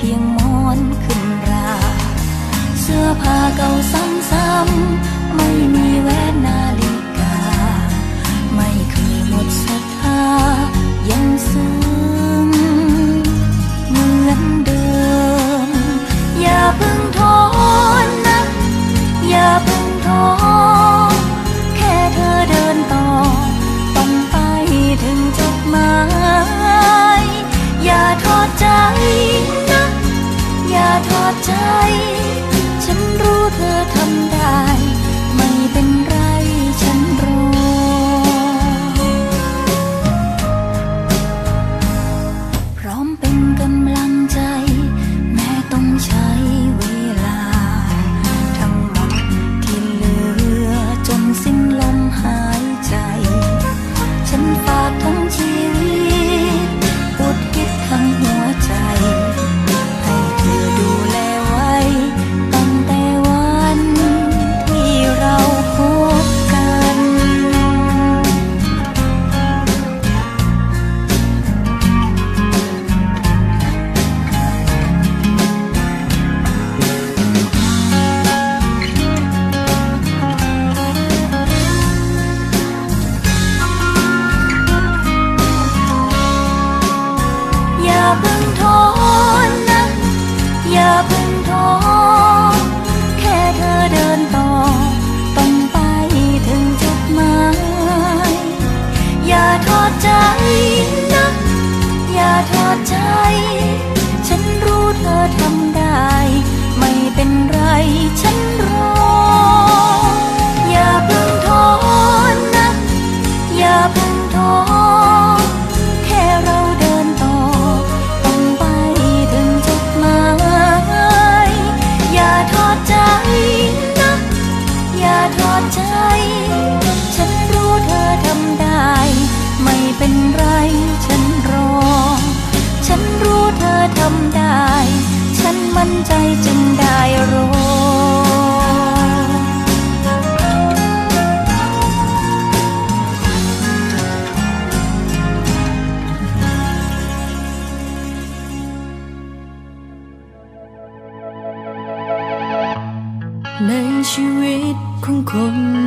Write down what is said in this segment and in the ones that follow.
เพียงมอนขึ้นรา เสื้อผ้าเก่าซ้ำๆไม่มีแหวนนาฬิกา ไม่เคยหมดศรัทธาา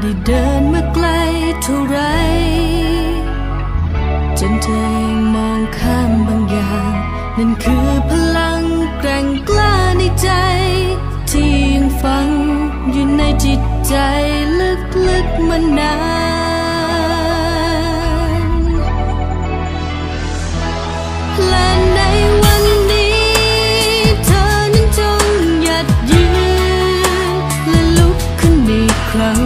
ได้เดินมาไกลเท่าไร จนเธอมองข้ามบางอย่าง นั่นคือพลังแกร่งกล้าในใจ ที่ยังฝังอยู่ในจิตใจลึกๆมานานและในวันนี้เธอนั้นจงยัดยืนและลุกขึ้นอีครั้ง